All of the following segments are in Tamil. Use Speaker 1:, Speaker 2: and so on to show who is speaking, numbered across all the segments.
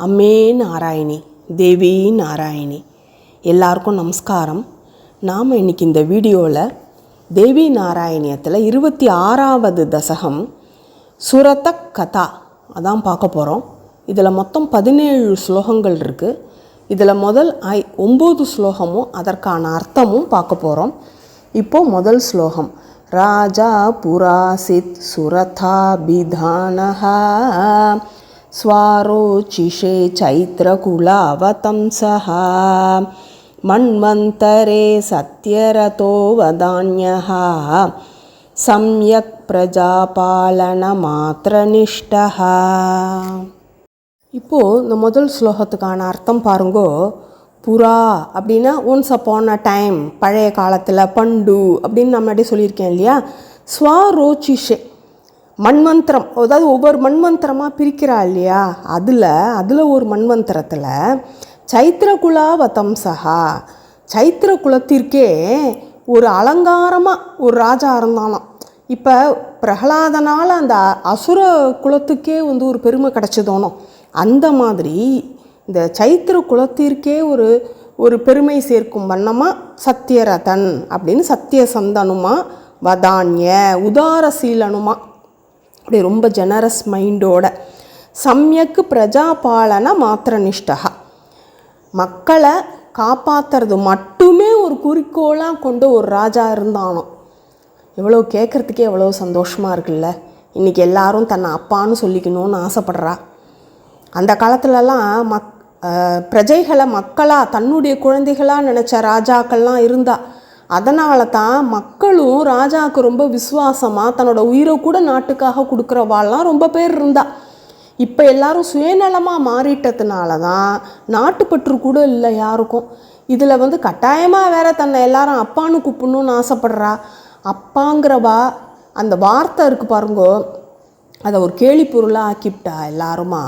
Speaker 1: அம்மே நாராயணி தேவி நாராயணி. எல்லாருக்கும் நமஸ்காரம். நாம் இன்னைக்கு இந்த வீடியோவில் தேவி நாராயணியத்தில் இருபத்தி ஆறாவது தசகம் சுரத கதா அதான் பார்க்க போகிறோம் இதில் மொத்தம் பதினேழு ஸ்லோகங்கள் இருக்குது இதில் முதல் ஐ ஒம்பது ஸ்லோகமும் அதற்கான அர்த்தமும் பார்க்க போகிறோம் இப்போது முதல் ஸ்லோகம். ராஜா புராசித் சுரதாபிதானஹா. स्वारोचिषे चैत्रकुलावतंसः मन्वन्तरे सत्यरतो वदान्यः सम्यक् प्रजापालनमात्रनिष्ठः இப்போது இந்த முதல் ஸ்லோகத்துக்கான அர்த்தம் பாருங்கோ புறா அப்படின்னா ஒன்ஸ் அப்பான் அ டைம் பழைய காலத்தில் பண்டு அப்படின்னு நான் முன்னாடி சொல்லியிருக்கேன் இல்லையா ஸ்வரோச்சிஷே மண்மந்திரம் அதாவது ஒவ்வொரு மண்மந்திரமாக பிரிக்கிறா இல்லையா? அதில் அதில் ஒரு மண்மந்திரத்தில் சைத்திரகுலா வதம்சகா சைத்திர குலத்திற்கே ஒரு அலங்காரமாக ஒரு ராஜா இருந்தானாம். இப்போ பிரகலாதனால் அந்த அசுர குலத்துக்கே வந்து ஒரு பெருமை கிடச்சிதோனோ அந்த மாதிரி இந்த சைத்திர குலத்திற்கே ஒரு ஒரு பெருமை சேர்க்கும் வண்ணமாக சத்தியரதன் அப்படின்னு சத்தியசந்தனுமா வதான்ய உதாரசீலனுமா அப்படி ரொம்ப ஜெனரஸ் மைண்டோட சமயக்கு பிரஜாபாலன மாத்திரனிஷ்டகா மக்களை காப்பாற்றுறது மட்டுமே ஒரு குறிக்கோளாக கொண்டு ஒரு ராஜா இருந்தானோ. எவ்வளோ கேட்குறதுக்கே எவ்வளோ சந்தோஷமாக இருக்குல்ல. இன்றைக்கி எல்லாரும் தன்னை அப்பான்னு சொல்லிக்கணும்னு ஆசைப்படுறா. அந்த காலத்துலலாம் மக் பிரஜைகளை மக்களாக தன்னுடைய குழந்தைகளாக நினச்ச ராஜாக்கள்லாம் இருந்தால் அதனால தான் மக்களும் ராஜாவுக்கு ரொம்ப விசுவாசமாக தன்னோட உயிரை கூட நாட்டுக்காக கொடுக்குறவாள்லாம் ரொம்ப பேர் இருந்தா. இப்போ எல்லாரும் சுயநலமாக மாறிட்டதுனால தான் நாட்டுப்பற்று கூட இல்லை யாருக்கும். இதில் வந்து கட்டாயமாக வேற தன்னை எல்லாரும் அப்பான்னு கூப்பிடணும்னு ஆசைப்படுறா. அப்பாங்கிறவா அந்த வார்த்தை இருக்குது பாருங்கோ. அதை ஒரு கேலி பொருளாக ஆக்கிவிட்டா எல்லாருமா.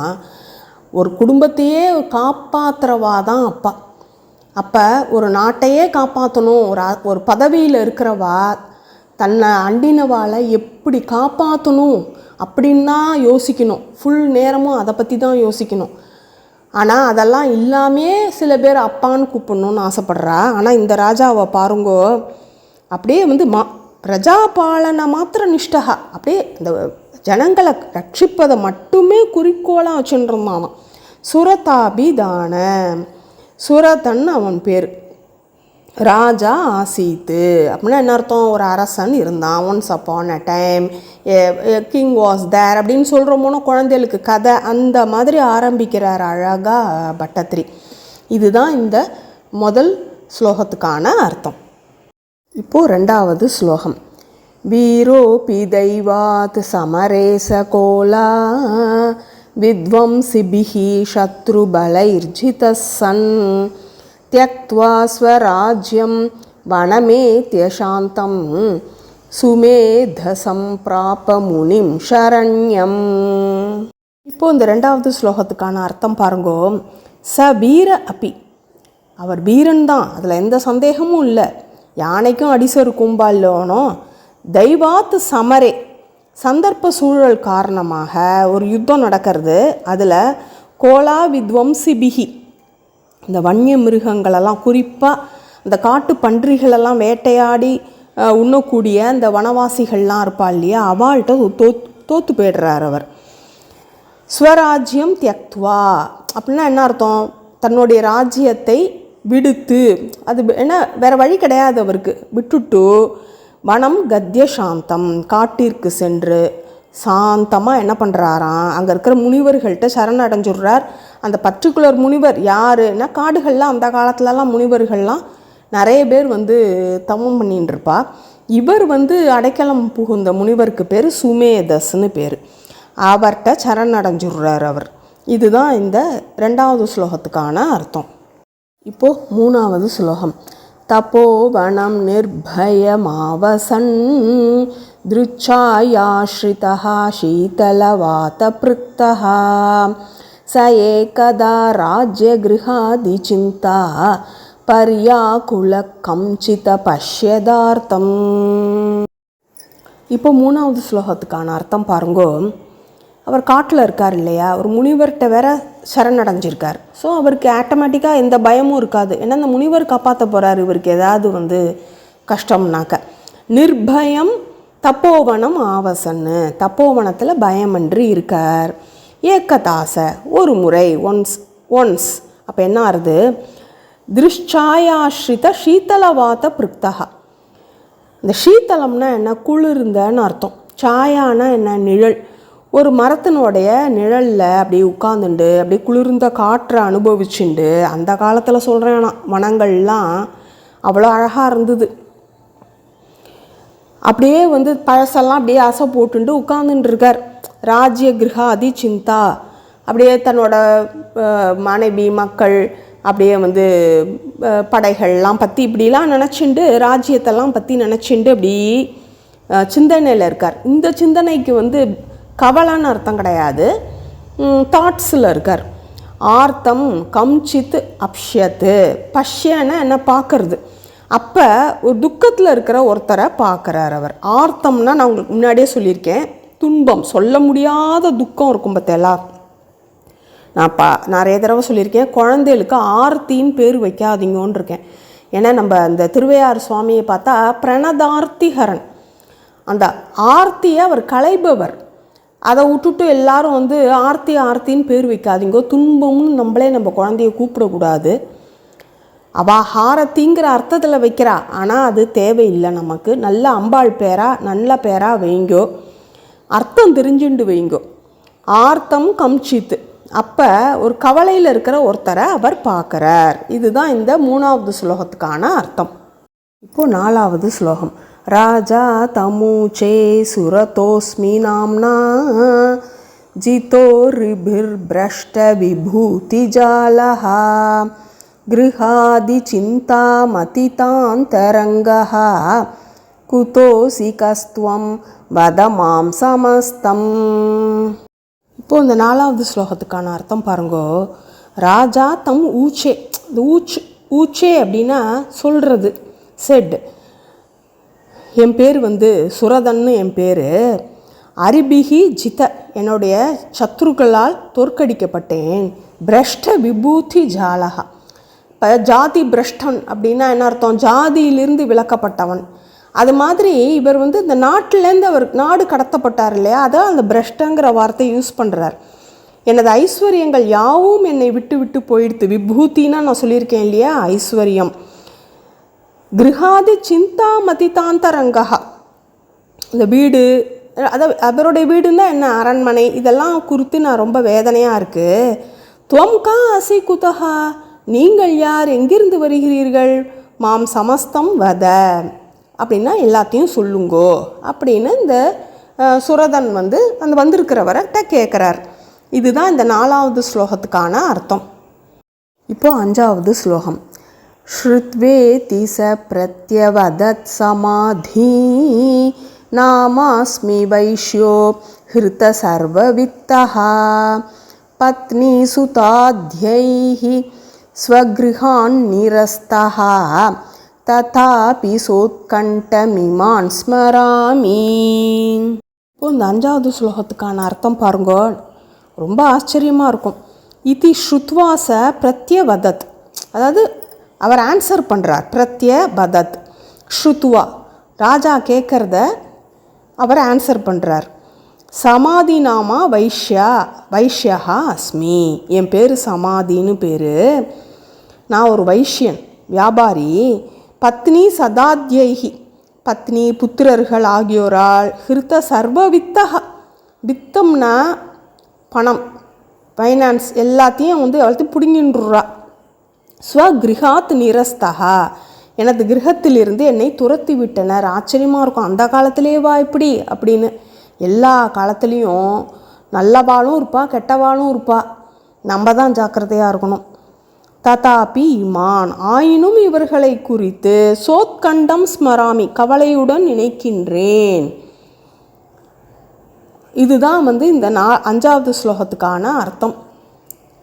Speaker 1: ஒரு குடும்பத்தையே காப்பாற்றுறவா தான் அப்பா. அப்போ ஒரு நாட்டையே காப்பாற்றணும் ஒரு ஒரு பதவியில் இருக்கிறவா தன்னை அண்டினவாளை எப்படி காப்பாற்றணும் அப்படின்னு தான் யோசிக்கணும். ஃபுல் நேரமும் அதை பற்றி தான் யோசிக்கணும். ஆனால் அதெல்லாம் இல்லாமே சில பேர் அப்பான்னு கூப்பிடணும்னு ஆசைப்பட்றா. ஆனால் இந்த ராஜாவை பாருங்கோ அப்படியே வந்து மா பிரஜாபாலனை மாத்திர நிஷ்டகா. அப்படியே இந்த ஜனங்களை ரட்சிப்பதை மட்டுமே குறிக்கோளாக வச்சுட்டு சுரதாபிதான. சுரதன் அவன் பேர். ராஜா ஆசீத்து. அப்படின்னா என்ன அர்த்தம்? ஒரு அரசன் இருந்தான். Once upon a time king was there அப்படின்னு சொல்கிறோமோனோ குழந்தைகளுக்கு கதை. அந்த மாதிரி ஆரம்பிக்கிறார் அழகா பட்டத்திரி. இதுதான் இந்த முதல் ஸ்லோகத்துக்கான அர்த்தம். இப்போது ரெண்டாவது ஸ்லோகம். வீரோபி தெய்வாத் சமரேச கோலா வித்வம்சிபிஹி சத்ருபலைர்ஜித சன் त्यक्त्वा स्वराज्यं वनमेत्यशान्तं சுமேதசம்பிராப முனிம் சரண்யம் இப்போ இந்த ரெண்டாவது ஸ்லோகத்துக்கான அர்த்தம் பாருங்கோ ச வீர அப்பி அவர் வீரன் தான் அதில் எந்த சந்தேகமும் இல்லை யானைக்கும் அடிசரு கும்பாலோனோ தெய்வாத்து சமரே சந்தர்ப்ப சூழல் காரணமாக ஒரு யுத்தம் நடக்கிறது. அதில் கோலா வித்வம்சிபிகி இந்த வன்னிய மிருகங்களெல்லாம் குறிப்பாக இந்த காட்டு பன்றிகளெல்லாம் வேட்டையாடி உண்ணக்கூடிய இந்த வனவாசிகள்லாம் இருப்பா இல்லையா? அவள்கிட்ட தோ தோத்து போயிடுறார் அவர். ஸ்வராஜ்யம் தியக்துவா. அப்படின்னா என்ன அர்த்தம்? தன்னுடைய ராஜ்யத்தை விடுத்து அது என்ன வேறு வழி கிடையாது அவருக்கு. விட்டுட்டு வனம் கத்திய சாந்தம் காட்டிற்கு சென்று சாந்தமாக என்ன பண்ணுறாராம் அங்கே இருக்கிற முனிவர்கள்ட்ட சரணடைஞ்சுடுறார் அந்த பர்டிகுலர் முனிவர் யாருன்னா காடுகள்லாம் அந்த காலத்துலலாம் முனிவர்கள்லாம் நிறைய பேர் வந்து தவம் பண்ணிட்டு இருப்பா இவர் வந்து அடைக்கலம் புகுந்த முனிவருக்கு பேர் சுமேதஸ்னு பேர். அவர்கிட்ட சரணடைஞ்சுடுறார் அவர். இதுதான் இந்த ரெண்டாவது ஸ்லோகத்துக்கான அர்த்தம். இப்போ மூணாவது ஸ்லோகம். தபோவனம் நிர்பயமாவசன் திருச்சாயாஸ்ரிதா शीतलवातपृक्तः स एकदा राज्यगृहादिचिन्ता पर्याकुलकञ्चित पश्यदार्थम् இப்போ மூணாவது ஸ்லோகத்துக்கான அர்த்தம் பாருங்கோ அவர் காட்டில் இருக்கார் இல்லையா ஒரு முனிவர்கிட்ட வேற சரணடைஞ்சிருக்கார். ஸோ அவருக்கு ஆட்டோமேட்டிக்காக எந்த பயமும் இருக்காது. ஏன்னா அந்த முனிவர் காப்பாற்ற போகிறார் இவருக்கு ஏதாவது வந்து கஷ்டம்னாக்க. நிர்பயம் தப்போவனம் ஆவசன்னு. தப்போவனத்தில் பயமன்றி இருக்கார். ஏக்கதாசை ஒரு முறை ஒன்ஸ் ஒன்ஸ் அப்போ என்ன ஆறுது? திருஷ்சாயாஸ்ரித சீத்தலவாத பிருக்தகா இந்த சீத்தலம்னா என்ன? குளிர்ந்தன்னு அர்த்தம். சாயானா என்ன? நிழல். ஒரு மரத்தினுடைய நிழலில் அப்படியே உட்காந்துண்டு அப்படியே குளிர்ந்த காற்றை அனுபவிச்சுண்டு அந்த காலத்தில் சொல்கிறேன் நான் வனங்கள்லாம் அவ்வளோ அழகாக இருந்தது. அப்படியே வந்து பழசெல்லாம் அப்படியே அசை போட்டுண்டு உட்காந்துட்டு இருக்கார். ராஜ்ய கிரகாதி சிந்தா அப்படியே தன்னோட மனைவி மக்கள் அப்படியே வந்து படைகள்லாம் பற்றி இப்படிலாம் நினச்சிண்டு ராஜ்யத்தெல்லாம் பற்றி நினச்சிண்டு அப்படி சிந்தனையில் இருக்கார். இந்த சிந்தனைக்கு வந்து கவலைன்னு அர்த்தம் கிடையாது. தாட்ஸில் இருக்கார். ஆர்த்தம் கம்சித் அப்ஷத்து பஷ்யன்னா என்ன பார்க்கறது? அப்போ ஒரு துக்கத்தில் இருக்கிற ஒருத்தரை பார்க்குறார் அவர். ஆர்த்தம்னா நான் உங்களுக்கு முன்னாடியே சொல்லியிருக்கேன். துன்பம் சொல்ல முடியாத துக்கம் இருக்கும் பார்த்தேலா நான் பா நிறைய தடவை சொல்லியிருக்கேன். குழந்தைகளுக்கு ஆர்த்தின்னு பேர் வைக்காதீங்கன்னு இருக்கேன். ஏன்னா நம்ம அந்த திருவையாறு சுவாமியை பார்த்தா பிரணதார்த்திகரன். அந்த ஆர்த்தியை அவர் கலைபவர் அதை விட்டுட்டு எல்லாரும் வந்து ஆர்த்தி ஆர்த்தின்னு பேர் வைக்காதீங்க. துன்பம்னு நம்மளே நம்ம குழந்தைய கூப்பிடக்கூடாது. அவள் ஹாரத்திங்கிற அர்த்தத்தில் வைக்கிறா. ஆனால் அது தேவையில்லை நமக்கு. நல்ல அம்பாள் பேரா நல்ல பேரா வைங்கோ. அர்த்தம் தெரிஞ்சுண்டு வைங்கோ. ஆர்த்தம் கம்சித்து. அப்போ ஒரு கவலையில் இருக்கிற ஒருத்தரை அவர் பார்க்குறார். இதுதான் இந்த மூணாவது ஸ்லோகத்துக்கான அர்த்தம். இப்போது நாலாவது ஸ்லோகம். ராஜா தமூச்சே சுரதோஸ்மி நாம்னா ஜிதோ ரிபிர்பிரஷ்ட விபூதிஜாலः गृहादि चिन्तामतितान्तरङ्गः कुतोऽसि कस्त्वं वद मां समस्तम् இப்போ இந்த நாலாவது ஸ்லோகத்துக்கான அர்த்தம் பாருங்கோ ராஜா தம் ஊச்சே இந்த ஊச் ஊச்சே அப்படின்னா சொல்கிறது செட் என் பேர் வந்து சுரதன்னு என் பேர். அரிபிகி ஜித என்னுடைய சத்ருக்களால் தோற்கடிக்கப்பட்டேன். பிரஷ்ட விபூதி ஜாலகா இப்போ ஜாதி பிரஷ்டன் அப்படின்னா என்ன அர்த்தம்? ஜாதியிலிருந்து விலக்கப்பட்டவன். அது மாதிரி இவர் வந்து இந்த நாட்டிலேருந்து அவர் நாடு கடத்தப்பட்டார் இல்லையா? அதான் அந்த பிரஷ்டங்கிற வார்த்தையை யூஸ் பண்ணுறார் எனது ஐஸ்வர்யங்கள் யாவும் என்னை விட்டு விட்டு போயிடுத்து. விபூத்தின்னா நான் சொல்லியிருக்கேன் இல்லையா? ஐஸ்வர்யம். கிரகாதி சிந்தா மதிதாந்தரங்கா இந்த வீடு அதை அவருடைய வீடுன்னா என்ன? அரண்மனை. இதெல்லாம் குறித்து நான் ரொம்ப வேதனையாக இருக்குது துவம் கா அசி குதஹா? நீங்கள் யார்? எங்கிருந்து வருகிறீர்கள்? மாம் சமஸ்தம் வத. அப்படின்னா எல்லாத்தையும் சொல்லுங்கோ. அப்படின்னு இந்த சுரதன் வந்து அந்த வந்திருக்கிறவர்கிட்ட கேட்குறார் இதுதான் இந்த நாலாவது ஸ்லோகத்துக்கான அர்த்தம். இப்போது அஞ்சாவது ஸ்லோகம். ஸ்ருத்வேதி ச பிரத்யவதத் சமாதி நாமாஸ்மி வைஷ்யோ ஹிருத சர்வவித்தः பத்னி ஸ்வகிருஹான் ததாபி சோத்கண்டமிமான் ஸ்மராமி இப்போ இந்த அஞ்சாவது ஸ்லோகத்துக்கான அர்த்தம் பாருங்க. ரொம்ப ஆச்சரியமாக இருக்கும். இதி ஸ்ருத்வாச பிரத்யவதத். அதாவது அவர் ஆன்சர் பண்ணுறார் பிரத்ய பதத் ஸ்ருத்வா. ராஜா கேட்குறத அவர் ஆன்சர் பண்ணுறார் சமாதி நாமா வைஷ்யா வைஷ்யா அஸ்மி. என் பேர் சமாதின்னு பேர். நான் ஒரு வைஷ்யன் வியாபாரி. பத்னி சதாத்யைகி. பத்னி புத்திரர்கள் ஆகியோரால் ஹிருத்த சர்வ வித்தக வித்தம்னா பணம் ஃபைனான்ஸ் எல்லாத்தையும் வந்து அவளுக்கு பிடுங்கின்றுறா. ஸ்வகிருஹாத் நிரஸ்தகா எனது கிரகத்திலிருந்து என்னை துரத்தி விட்டனர் ஆச்சரியமாக இருக்கும். அந்த காலத்திலேவா இப்படி? அப்படின்னு. எல்லா காலத்துலேயும் நல்லவாளும் இருப்பா கெட்டவாளும் இருப்பா. நம்ம தான் ஜாக்கிரதையாக இருக்கணும். ததாபி இமான். ஆயினும் இவர்களை குறித்து சோத்கண்டம் ஸ்மராமி. கவலையுடன் நினைக்கின்றேன். இதுதான் வந்து இந்த நா அஞ்சாவது ஸ்லோகத்துக்கான அர்த்தம்.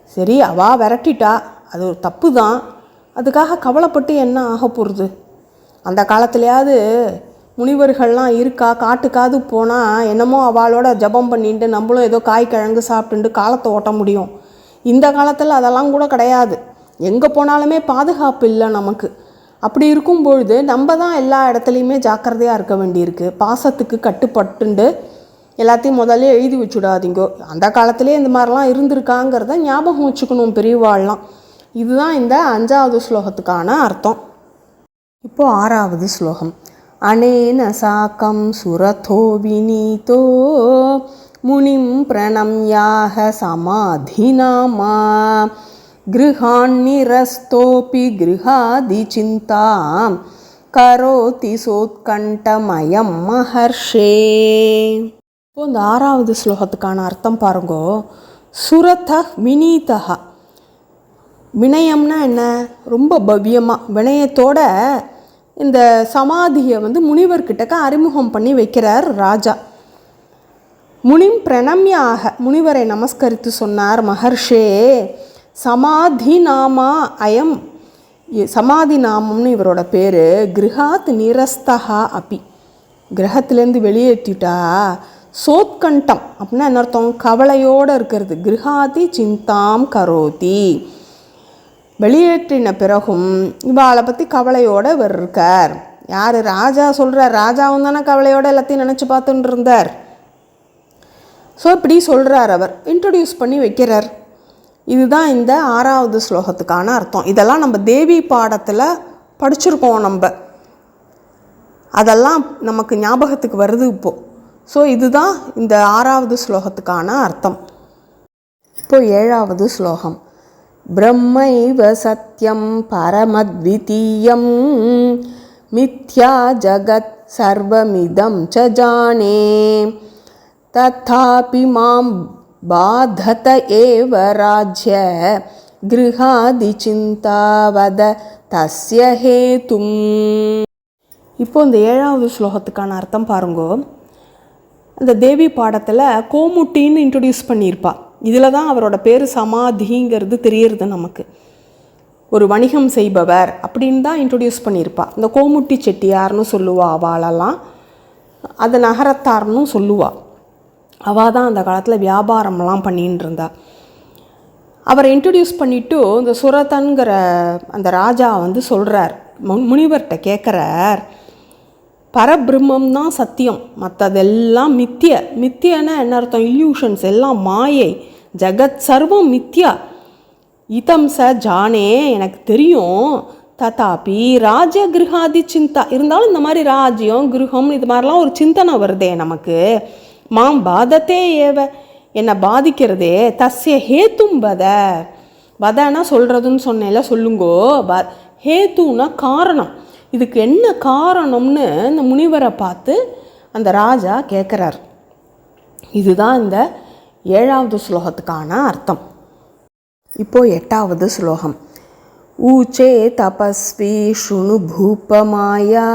Speaker 1: சரி அவா விரட்டிட்டா. அது ஒரு தப்பு தான் அதுக்காக கவலைப்பட்டு என்ன ஆக போகிறது அந்த காலத்துலையாவது முனிவர்கள்லாம் இருக்கா? காட்டுக்காது போனால் என்னமோ அவளோட ஜபம் பண்ணிட்டு நம்மளும் ஏதோ காய் கிழங்கு சாப்பிட்டுட்டு காலத்தை ஓட்ட முடியும். இந்த காலத்தில் அதெல்லாம் கூட கிடையாது. எங்கே போனாலுமே பாதுகாப்பு இல்லை நமக்கு. அப்படி இருக்கும் பொழுது நம்ம தான் எல்லா இடத்துலையுமே ஜாக்கிரதையாக இருக்க வேண்டியிருக்கு. பாசத்துக்கு கட்டுப்பட்டுண்டு எல்லாத்தையும் முதல்ல எழுதி வச்சுடாதீங்கோ. அந்த காலத்திலே இந்த மாதிரிலாம் இருந்திருக்காங்கிறத ஞாபகம் வச்சுக்கணும் பெரியவாள்லாம். இதுதான் இந்த அஞ்சாவது ஸ்லோகத்துக்கான அர்த்தம் இப்போ ஆறாவது ஸ்லோகம் அனேன சாக்கம் சுரதோ வினீதோ முனிம் பிரணம்யாக சமாதினாமா गृहान्निरस्तोऽपि गृहादिचिन्तां கரோதி சோத்கண்டமயம் மகர்ஷே இப்போ இந்த ஆறாவது ஸ்லோகத்துக்கான அர்த்தம் பாருங்கோ சுரத வினீதா வினயம்னா என்ன? ரொம்ப பவ்யமாக வினயத்தோட இந்த சமாதியை வந்து முனிவர்கிட்டக்க அறிமுகம் பண்ணி வைக்கிறார் ராஜா. முனிம் பிரணம்யாக முனிவரை நமஸ்கரித்து சொன்னார் மகர்ஷே சமாதி நாமா அயம் சமாதி நாமம்னு இவரோட பேர் கிரகாத் நிரஸ்தகா அப்பி கிரகத்திலேருந்து வெளியேற்றிட்டா சோத்கண்டம் அப்படின்னா என்ன அர்த்தம்? கவலையோடு இருக்கிறது. கிரகாதி சிந்தாம் கரோதி. வெளியேற்றின பிறகும் இவாளை பற்றி கவலையோடு இவர் இருக்கார் யார்? ராஜா சொல்கிறார் ராஜாவும் தானே கவலையோடு எல்லாத்தையும் நினச்சி பார்த்துட்டு இருந்தார். ஸோ இப்படி சொல்கிறார் அவர். இன்ட்ரடியூஸ் பண்ணி வைக்கிறார். இதுதான் இந்த ஆறாவது ஸ்லோகத்துக்கான அர்த்தம். இதெல்லாம் நம்ம தேவி பாடத்தில் படிச்சிருக்கோம் நம்ம. அதெல்லாம் நமக்கு ஞாபகத்துக்கு வருது இப்போது ஸோ இதுதான் இந்த ஆறாவது ஸ்லோகத்துக்கான அர்த்தம். இப்போ ஏழாவது ஸ்லோகம். பிரம்மைவ சத்யம் பரமத்விதீயம் மித்யா ஜகத் சர்வமிதம் ச ஜானே தத்தாபி மாம் பாதத ஏவ ராஜ்ய கிருஹாதி சிந்தாவத தஸ்ய ஹேதும் இப்போ இந்த ஏழாவது ஸ்லோகத்துக்கான அர்த்தம் பாருங்கோ. அந்த தேவி பாடத்தில் கோமுட்டின்னு இன்ட்ரடியூஸ் பண்ணியிருப்பா. இதில் தான் அவரோட பேர் சமாதிங்கிறது தெரியறது நமக்கு. ஒரு வணிகம் செய்பவர் அப்படின்னு தான் இன்ட்ரடியூஸ் பண்ணியிருப்பா. இந்த கோமுட்டி செட்டியார்னு சொல்லுவா அவளெல்லாம். அது நகரத்தார்னு சொல்லுவாள் அவள் தான் அந்த காலத்தில் வியாபாரம்லாம் பண்ணின்னு இருந்தா அவரை இன்ட்ரடியூஸ் பண்ணிவிட்டு இந்த சுரதன்கிற அந்த ராஜா வந்து சொல்கிறார் முனிவர்கிட்ட கேட்குறார் பரபிரம்மம்தான் சத்தியம். மற்றதெல்லாம் மித்திய. மித்தியன்னா என்ன அர்த்தம்? இல்யூஷன்ஸ் எல்லாம் மாயை. ஜெகத் சர்வம் மித்யா. இதம் ச ஜானே எனக்கு தெரியும். ததாபி ராஜ கிரகாதி சிந்தா இருந்தாலும் இந்த மாதிரி ராஜ்யம் கிரகம் இது மாதிரிலாம் ஒரு சிந்தனை வருதே நமக்கு. மாம் பாதத்தே ஏவ. என்னை பாதிக்கிறதே. தஸ்ய ஹேத்தும் வத. வதனா சொல்கிறதுன்னு சொன்னேன்ல சொல்லுங்கோ. ப ஹேத்துனா காரணம். இதுக்கு என்ன காரணம்னு இந்த முனிவரை பார்த்து அந்த ராஜா கேட்குறார். இதுதான் இந்த ஏழாவது ஸ்லோகத்துக்கான அர்த்தம். இப்போ எட்டாவது ஸ்லோகம். ஊச்சே தபஸ்வி ஷுணு பூபமாயா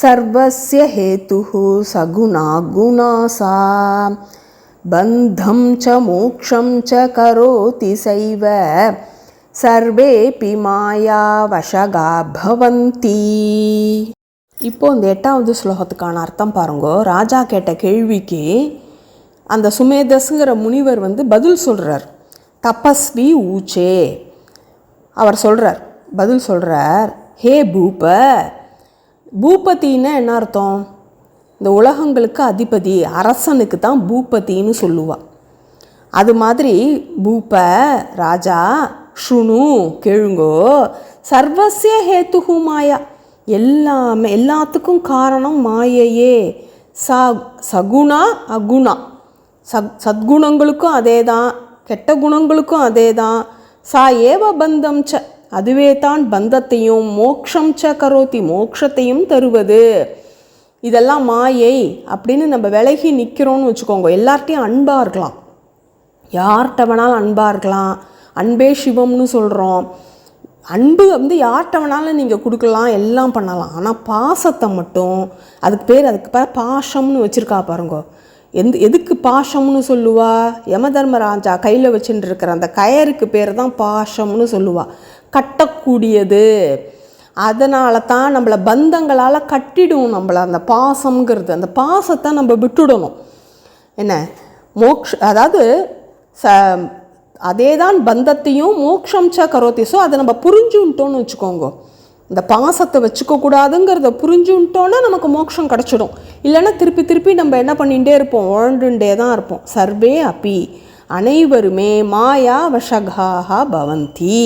Speaker 1: சர்வஸ்ய ஹேதுः சகுணா குணா சா பந்தம் ச மோக்ஷம் ச கரோதி சைவ சர்வேபி மாயா வசகா பவந்தி. இப்போ இந்த எட்டாவது ஸ்லோகத்துக்கான அர்த்தம் பாருங்கோ. ராஜா கேட்ட கேள்விக்கு அந்த சுமேதஸ்ங்கிற முனிவர் வந்து பதில் சொல்கிறார் தபஸ்வி ஊச்சே. அவர் சொல்கிறார் பதில் சொல்கிறார் ஹே பூப பூபத்தின்னா என்ன அர்த்தம்? இந்த உலகங்களுக்கு அதிபதி அரசனுக்கு தான் பூபதின்னு சொல்லுவாள் அது மாதிரி பூப ராஜா ஷுணு கேளுங்கோ. சர்வசிய ஹேத்துகு மாயா எல்லாமே எல்லாத்துக்கும் காரணம் மாயையே. ச சகுணா அகுணா. சத் சத்குணங்களுக்கும் அதே தான் கெட்ட குணங்களுக்கும் அதே தான் சா ஏவ பந்தம் ச. அதுவே தான் பந்தத்தையும் மோக்ஷம் ச கரோதி. மோக்ஷத்தையும் தருவது. இதெல்லாம் மாயை அப்படின்னு நம்ம விலகி நிற்கிறோன்னு வச்சுக்கோங்க. எல்லார்ட்டையும் அன்பாக இருக்கலாம். யார்கிட்ட வேணாலும் அன்பாக இருக்கலாம். அன்பே சிவம்னு சொல்கிறோம் அன்பு வந்து யார்கிட்ட வேணாலும் நீங்கள் கொடுக்கலாம் எல்லாம் பண்ணலாம். ஆனால் பாசத்தை மட்டும் அதுக்கு பேர் அதுக்கு பேர் பாசம்னு வச்சுருக்கா பாருங்க. எந்த எதுக்கு பாசம்னு சொல்லுவா? யம தர்மராஜா கையில் வச்சுட்டு இருக்கிற அந்த கயருக்கு பேர் தான் பாசம்னு சொல்லுவா. கட்டக்கூடியது. அதனால தான் நம்மளை பந்தங்களால் கட்டிடும் நம்மளை அந்த பாசம்ங்கிறது. அந்த பாசத்தை நம்ம விட்டுடணும். என்ன? மோக்ஷ அதாவது ச அதே தான் பந்தத்தையும் மோக்ஷம் ச கரோத்தி ஸோ அதை நம்ம புரிஞ்சுன்ட்டோன்னு வச்சுக்கோங்க. இந்த பாசத்தை வச்சுக்கக்கூடாதுங்கிறத புரிஞ்சுன்ட்டோன்னா நமக்கு மோட்சம் கிடச்சிடும். இல்லைன்னா திருப்பி திருப்பி நம்ம என்ன பண்ணிகிட்டே இருப்போம். உழண்டுண்டே தான் இருப்போம். சர்வே அப்பி அனைவருமே மாயா வஷகாக பவந்தி.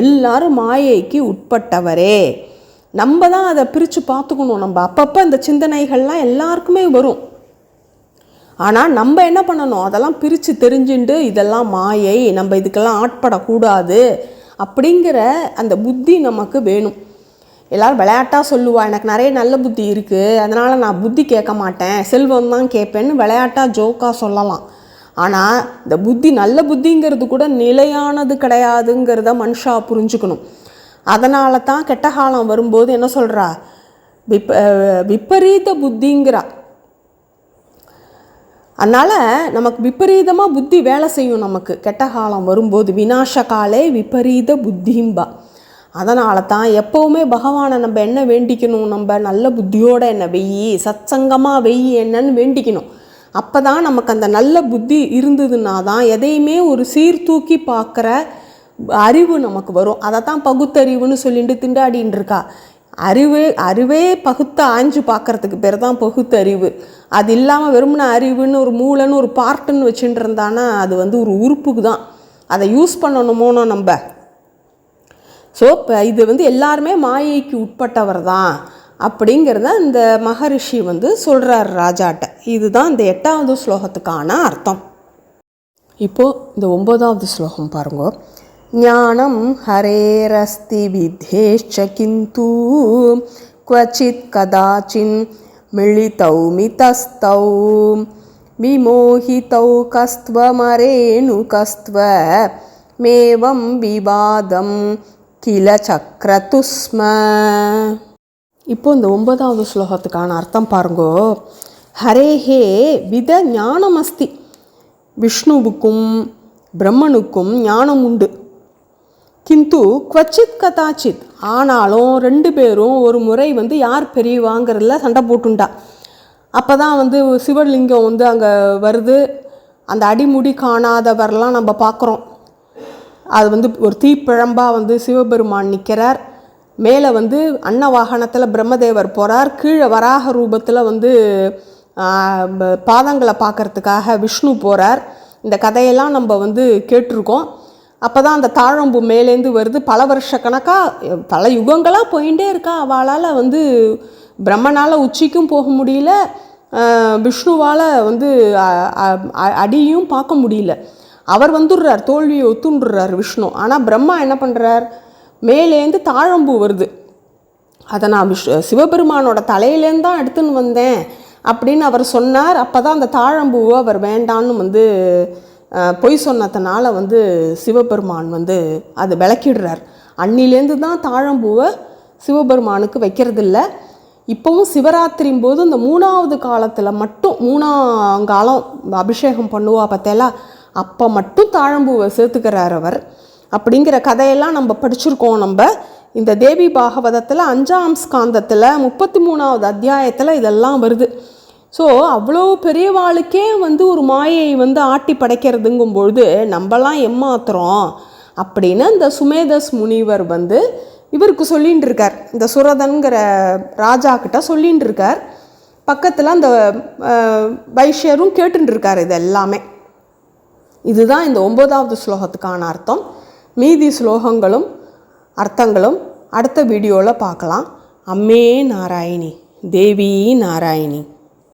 Speaker 1: எல்லாரும் மாயைக்கு உட்பட்டவரே. நம்ம தான் அதை பிரித்து பார்த்துக்கணும். நம்ம அப்பப்போ இந்த சிந்தனைகள்லாம் எல்லாருக்குமே வரும். ஆனால் நம்ம என்ன பண்ணணும்? அதெல்லாம் பிரித்து தெரிஞ்சுண்டு இதெல்லாம் மாயை நம்ம இதுக்கெல்லாம் ஆட்படக்கூடாது அப்படிங்கிற அந்த புத்தி நமக்கு வேணும். எல்லோரும் விளையாட்டாக சொல்லுவா எனக்கு நிறைய நல்ல புத்தி இருக்குது அதனால் நான் புத்தி கேட்க மாட்டேன். செல்வம் தான் கேட்பேன்னு விளையாட்டாக ஜோக்காக சொல்லலாம். ஆனால் இந்த புத்தி நல்ல புத்திங்கிறது கூட நிலையானது கிடையாதுங்கிறத மனுஷா புரிஞ்சுக்கணும். அதனால தான் கெட்ட காலம் வரும்போது என்ன சொல்கிறா விப்ப விபரீத புத்திங்கிறா. அதனால் நமக்கு விபரீதமாக புத்தி வேலை செய்யும் நமக்கு. கெட்ட காலம் வரும்போது வினாச காலே விபரீத புத்திம்பா அதனால தான் எப்போவுமே பகவானை நம்ம என்ன வேண்டிக்கணும்? நம்ம நல்ல புத்தியோடு என்ன வெய்யி சத்சங்கமாக வெய்யி என்னன்னு வேண்டிக்கணும். அப்போ தான் நமக்கு அந்த நல்ல புத்தி இருந்ததுன்னா தான் எதையுமே ஒரு சீர்தூக்கி பார்க்குற அறிவு நமக்கு வரும். அதை தான் பகுத்தறிவுன்னு சொல்லிட்டு திண்டாடின்னு இருக்கா அறிவு அறிவே பகுத்து ஆஞ்சு பார்க்குறதுக்கு பேர் தான் பகுத்தறிவு. அது இல்லாமல் வெறுமன அறிவுன்னு ஒரு மூளைன்னு ஒரு பார்ட்டுன்னு வச்சுட்டு இருந்தானா அது வந்து ஒரு உறுப்புக்கு தான். அதை யூஸ் பண்ணணுமோனோ நம்ம. ஸோ இப்போ இது வந்து எல்லாருமே மாயைக்கு உட்பட்டவர் தான் அப்படிங்கிறத இந்த மகரிஷி வந்து சொல்கிறார் ராஜாட்ட. இதுதான் இந்த எட்டாவது ஸ்லோகத்துக்கான அர்த்தம். இப்போது இந்த ஒம்பதாவது ஸ்லோகம் பாருங்க. ஞானம் ஹரேரஸ்தி வித்தேஷ்ச கிந்து क्वचित् कदाचिन् मिलितौ मितस्तौ विमोहितौ कस्त्वमरेणुकस्त्व मेवं विवादं किल சக்ரது ஸ்ம இப்போ இந்த ஒன்பதாவது ஸ்லோகத்துக்கான அர்த்தம் பாருங்கோ ஹரேஹே வித ஞானம் அஸ்தி விஷ்ணுவுக்கும் பிரம்மனுக்கும் ஞானம் உண்டு கிந்து குவச்சித் கதாச்சித். ஆனாலும் ரெண்டு பேரும் ஒரு முறை வந்து யார் பெரியவாங்கிறதுல சண்டை போட்டுண்டா. அப்போ தான் வந்து சிவலிங்கம் வந்து அங்கே வருது. அந்த அடிமுடி காணாதவரெல்லாம் நம்ம பார்க்குறோம் அது வந்து ஒரு தீப்பிழம்பாக வந்து சிவபெருமான் நிற்கிறார் மேலே வந்து அன்ன வாகனத்தில் பிரம்மதேவர் போகிறார் கீழே வராக ரூபத்தில் வந்து பாதங்களை பார்க்கறதுக்காக விஷ்ணு போகிறார் இந்த கதையெல்லாம் நம்ம வந்து கேட்டிருக்கோம். அப்போ தான் அந்த தாழம்பு மேலேருந்து வருது. பல வருஷ கணக்காக பல யுகங்களாக போயிட்டே இருக்கா. அவளால் வந்து பிரம்மனால் உச்சிக்கும் போக முடியல. விஷ்ணுவால் வந்து அடியும் பார்க்க முடியல. அவர் வந்துடுறார் தோல்வியை ஒத்துண்டுறார் விஷ்ணு. ஆனால் பிரம்மா என்ன பண்ணுறார் மேலேந்து தாழம்பு வருது. அதை நான் விஷ் சிவபெருமானோட தலையிலேருந்து தான் எடுத்துன்னு வந்தேன் அப்படின்னு அவர் சொன்னார். அப்போ தான் அந்த தாழம்பூவை அவர் வேண்டான்னு வந்து பொய் சொன்னதுனால வந்து சிவபெருமான் வந்து அது விளக்கிடுறார். அன்னிலேருந்து தான் தாழம்பூவை சிவபெருமானுக்கு வைக்கிறதில்ல. இப்போவும் சிவராத்திரியும் போது இந்த மூணாவது காலத்தில் மட்டும் மூணாங்காலம் அபிஷேகம் பண்ணுவா பார்த்தேலா அப்போ மட்டும் தாழம்பூவை சேர்த்துக்கிறார் அவர். அப்படிங்கிற கதையெல்லாம் நம்ம படிச்சிருக்கோம் நம்ம. இந்த தேவி பாகவதத்தில் அஞ்சாம் ஸ்காந்தத்தில் முப்பத்தி மூணாவது அத்தியாயத்தில் இதெல்லாம் வருது. ஸோ அவ்வளோ பெரியவாளுக்கே வந்து ஒரு மாயை வந்து ஆட்டி படைக்கிறதுங்கும் பொழுது நம்மலாம் ஏமாத்துறோம். அப்படின்னு இந்த சுமேதஸ் முனிவர் வந்து இவருக்கு சொல்லின்னு இருக்கார் இந்த சுரதன்கிற ராஜா கிட்ட சொல்லின்னு இருக்கார் பக்கத்தில் அந்த வைஷ்யரும் கேட்டுருக்கார் இது எல்லாமே இதுதான் இந்த ஒன்பதாவது ஸ்லோகத்துக்கான அர்த்தம். மீதி ஸ்லோகங்களும் அர்த்தங்களும் அடுத்த வீடியோவில் பார்க்கலாம். அம்மே நாராயணி தேவி நாராயணி.